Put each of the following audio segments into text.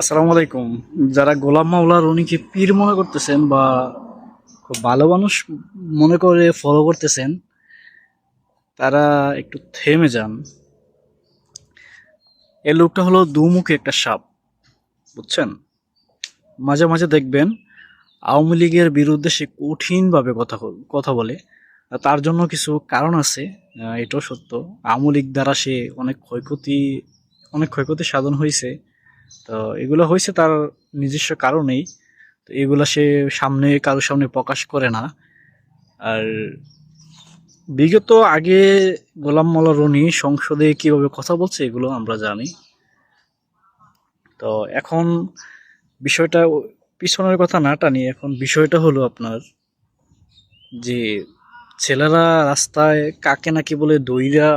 আসসালামু আলাইকুম। যারা গোলাম মাওলা রনিকে পীর মনে করতেছেন বা খুব ভালো মানুষ মনে করে ফলো করতেছেন, তারা একটু থেমে যান। এই লোকটা হলো দুমুখী একটা সাপ, বুঝছেন? মাঝে মাঝে দেখবেন আওয়ামী লীগের বিরুদ্ধে সে কঠিনভাবে কথা কথা বলে। তার জন্য কিছু কারণ আছে এটাও সত্য। আওয়ামী লীগ দ্বারা সে অনেক ক্ষয়ক্ষতি অনেক ক্ষয়ক্ষতি সাধন হয়েছে। তো এগুলো হয়েছে তার নিজস্ব কারণেই। তো এগুলো সে সামনে, কারোর সামনে প্রকাশ করে না। আর বিগত আগে গোলাম মোল্লা রনি সংসদে কীভাবে কথা বলছে এগুলো আমরা জানি। তো এখন বিষয়টা পিছনের কথা না টানি, এখন বিষয়টা হলো আপনার যে ছেলেরা রাস্তায় কাকে নাকি বলে দইরা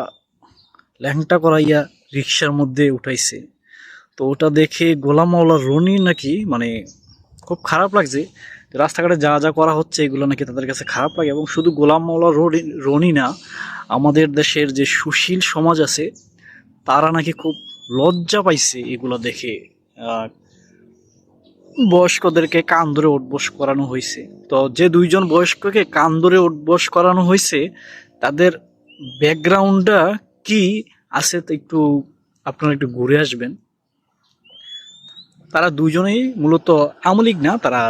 ল্যাংটা করাইয়া রিক্সার মধ্যে উঠাইছে। তো ওটা দেখে গোলাম মাওলা রনি নাকি মানে খুব খারাপ লাগছে। রাস্তাঘাটে যা যা করা হচ্ছে এগুলো নাকি তাদের কাছে খারাপ লাগে এবং শুধু গোলাম মাওলা রনি না, আমাদের দেশের যে সুশীল সমাজ আছে, তারা নাকি খুব লজ্জা পাইছে এগুলো দেখে। বয়স্কদেরকে কান ধরে উঠবোস করানো হয়েছে। তো যে দুইজন বয়স্ককে কান ধরে উঠবোস করানো হয়েছে, তাদের ব্যাকগ্রাউন্ডটা কি আছে একটু আপনারা একটু ঘুরে আসবেন। তারা দুজনেই মূলত আমলিগ না, তারা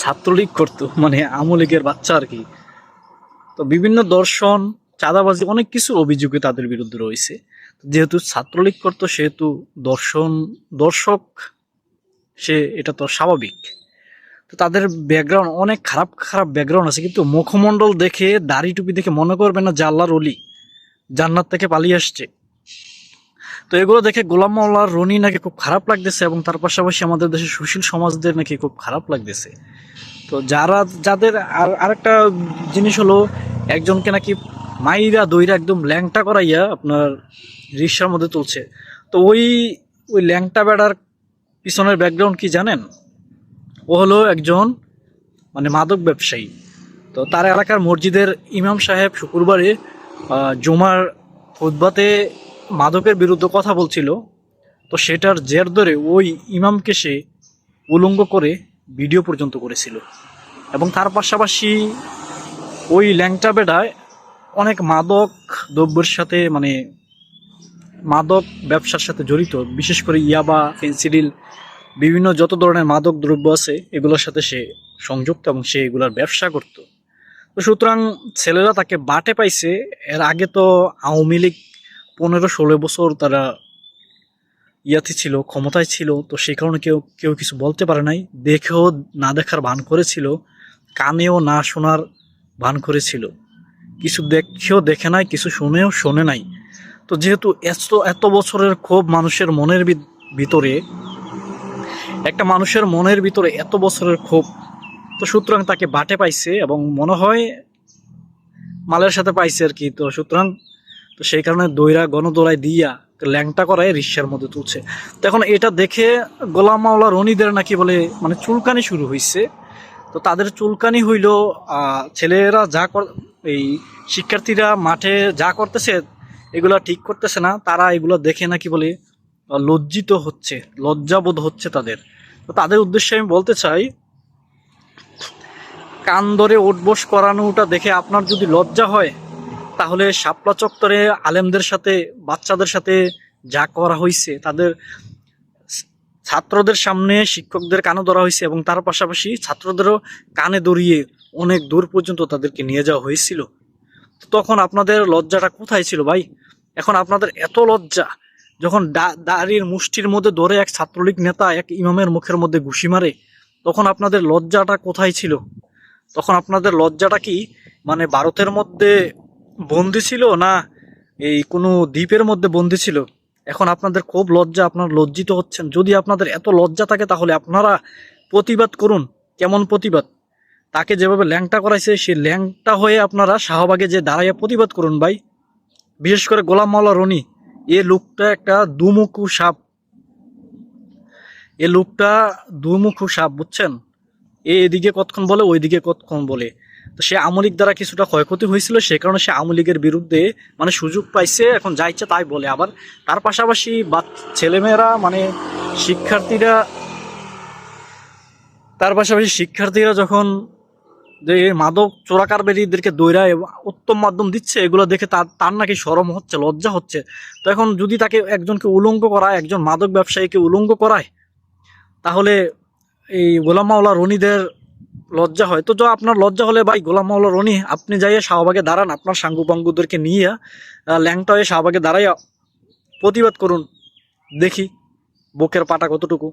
ছাত্রলীগ করতো মানে আমলিগের বাচ্চা আর কি। তো বিভিন্ন দর্শন, চাঁদাবাজি অনেক কিছু অভিযোগে তাদের বিরুদ্ধে রয়েছে। যেহেতু ছাত্রলীগ করতো, সেহেতু দর্শন, দর্শক, সে এটা তো স্বাভাবিক। তো তাদের ব্যাকগ্রাউন্ড অনেক খারাপ খারাপ ব্যাকগ্রাউন্ড আছে, কিন্তু মুখমণ্ডল দেখে, দাড়ি টুপি দেখে মনে করবে না যে আল্লাহর অলি জান্নাত থেকে পালিয়ে আসছে। তো এগুলো দেখে গোলাম মাওলার রনি নাকি খুব খারাপ লাগতেছে এবং তার পাশাপাশি আমাদের দেশের সুশীল সমাজদের নাকি খুব খারাপ লাগতেছে। তো যারা, যাদের আর, আরেকটা জিনিস হলো, একজনকে নাকি মাইরা দইরা একদম ল্যাংটা করাইয়া আপনার রিক্সার মধ্যে তুলছে। তো ওই ওই ল্যাংটা বেড়ার পিছনের ব্যাকগ্রাউন্ড কি জানেন? ও হলো একজন মানে মাদক ব্যবসায়ী। তো তার এলাকার মসজিদের ইমাম সাহেব শুক্রবারে জুমার খুতবাতে মাদকের বিরুদ্ধে কথা বলছিল, তো সেটার জের ধরে ওই ইমামকে সে উলঙ্গ করে ভিডিও পর্যন্ত করেছিল। এবং তার পাশাপাশি ওই ল্যাংটা বেডায় অনেক মাদক দ্রব্যের সাথে মানে মাদক ব্যবসার সাথে জড়িত, বিশেষ করে ইয়াবা ফেন্সিডিল বিভিন্ন যত ধরনের মাদক দ্রব্য আছে, এগুলোর সাথে সে সংযুক্ত এবং সে এগুলোর ব্যবসা করত। তো সুতরাং ছেলেরা তাকে বাটে পাইছে, এর আগে তো আওয়ামী লীগ পনেরো ষোলো বছর তারা ইয়াতে ছিল, ক্ষমতায় ছিল, তো সেই কারণে কেউ কেউ কিছু বলতে পারে নাই। দেখেও না দেখার ভান করেছিল, কানেও না শোনার ভান করেছিল। কিছু দেখেও দেখে নাই, কিছু শুনেও শোনে নাই। তো যেহেতু এত এত বছরের ক্ষোভ মানুষের মনের ভিতরে, একটা মানুষের মনের ভিতরে এত বছরের ক্ষোভ, তো সুতরাং তাকে বাটে পাইছে এবং মনে হয় মালের সাথে পাইছে আর কি। তো সুতরাং তো সেই কারণে দইরা গণদোলায় দিয়া ল্যাংটা করায় রিক্সার মধ্যে তুলছে। তো এখন এটা দেখে গোলাম মাওলা রনিদের নাকি বলে মানে চুলকানি শুরু হয়েছে তো তাদের চুলকানি হইল ছেলেরা যা এই শিক্ষার্থীরা মাঠে যা করতেছে, এগুলা ঠিক করতেছে না। তারা এগুলো দেখে নাকি বলে লজ্জিত হচ্ছে, লজ্জাবোধ হচ্ছে তাদের। তো তাদের উদ্দেশ্যে আমি বলতে চাই, কান ধরে উঠবোস করানোটা দেখে আপনার যদি লজ্জা হয় তাহলে শাপলা চত্বরে আলেমদের সাথে, বাচ্চাদের সাথে যা করা হয়েছে তাদের ছাত্রদের সামনে শিক্ষকদের কানে ধরা হয়েছে এবং তার পাশাপাশি ছাত্রদেরও কানে দড়িয়ে অনেক দূর পর্যন্ত তাদেরকে নিয়ে যাওয়া হয়েছিল। তখন আপনাদের লজ্জাটা কোথায় ছিল ভাই? এখন আপনাদের এত লজ্জা, যখন দাড়ির মুষ্টির মধ্যে ধরে এক ছাত্রলীগ নেতা এক ইমামের মুখের মধ্যে ঘুষি মারে, তখন আপনাদের লজ্জাটা কোথায় ছিল? তখন আপনাদের লজ্জাটা কি মানে ভারতের মধ্যে বন্দি ছিল না এই কোনো দ্বীপের মধ্যে বন্দি ছিল? এখন আপনাদের খুব লজ্জা, আপনারা লজ্জিত হচ্ছেন। যদি আপনাদের এত লজ্জা থাকে, তাহলে আপনারা প্রতিবাদ করুন। কেমন প্রতিবাদ? তাকে যেভাবে ল্যাংটা করাইছে, সেই ল্যাংটা হয়ে আপনারা শাহবাগে যে দাঁড়াইয়া প্রতিবাদ করুন ভাই। বিশেষ করে গোলাম মাওলা রনি, এ লোকটা একটা দুমুখু সাপ। এ লোকটা দুমুখু সাপ, বুঝছেন? এদিকে কতক্ষণ বলে, ওইদিকে কতক্ষণ বলে। তো সে আমলিক দ্বারা কিছুটা ক্ষয়ক্ষতি হয়েছিল, সে কারণে সে আমলিগের বিরুদ্ধে মানে সুযোগ পাইছে, এখন যা ইচ্ছা তাই বলে। আবার তার পাশাপাশি বা ছেলেমেয়েরা মানে শিক্ষার্থীরা, তার পাশাপাশি শিক্ষার্থীরা যখন যে মাদক চোরাকারবারীদেরকে দৈরায় উত্তম মাধ্যম দিচ্ছে, এগুলো দেখে তার তার নাকি সরম হচ্ছে, লজ্জা হচ্ছে। তো এখন যদি তাকে একজনকে উলঙ্গ করায়, একজন মাদক ব্যবসায়ীকে উলঙ্গ করায়, তাহলে এই গোলাম মাওলা রনিদের লজ্জা হয়। তো যা আপনার লজ্জা হলে ভাই, গোলাম মাওলা রনি, আপনি যাইয়া শাহবাগে দাঁড়ান। আপনার সাঙ্গু পাঙ্গুদেরকে নিয়ে ল্যাংটা হয়ে শাহবাগে দাঁড়াইয়া প্রতিবাদ করুন। দেখি বুকের পাটা কতটুকু।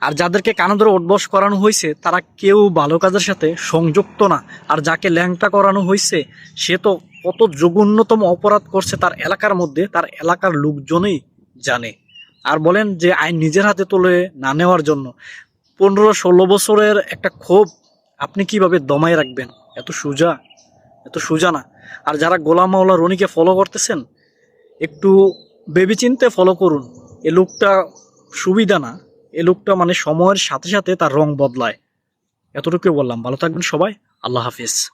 আর যাদেরকে কানে ধরে উঠবস করানো হয়েছে, তারা কেউ ভালো কাজের সাথে সংযুক্ত না। আর যাকে ল্যাংটা করানো হয়েছে, সে তো কত জঘন্যতম অপরাধ করছে তার এলাকার মধ্যে। তার এলাকার লোকজনই জানে। আর বলেন যে আইন নিজের হাতে তুলে না নেওয়ার জন্য, পনেরো ষোলো বছরের একটা ক্ষোভ আপনি কীভাবে দমায় রাখবেন? এত সোজা এত সোজা না। আর যারা গোলাম মাওলা রনিকে ফলো করতেছেন, একটু ভেবেচিন্তে ফলো করুন। এ লোকটা সুবিধা না। এ লোকটা মানে সময়ের সাথে সাথে তার রং বদলায়। এতটুকু বললাম। ভালো থাকবেন সবাই। আল্লাহ হাফিজ।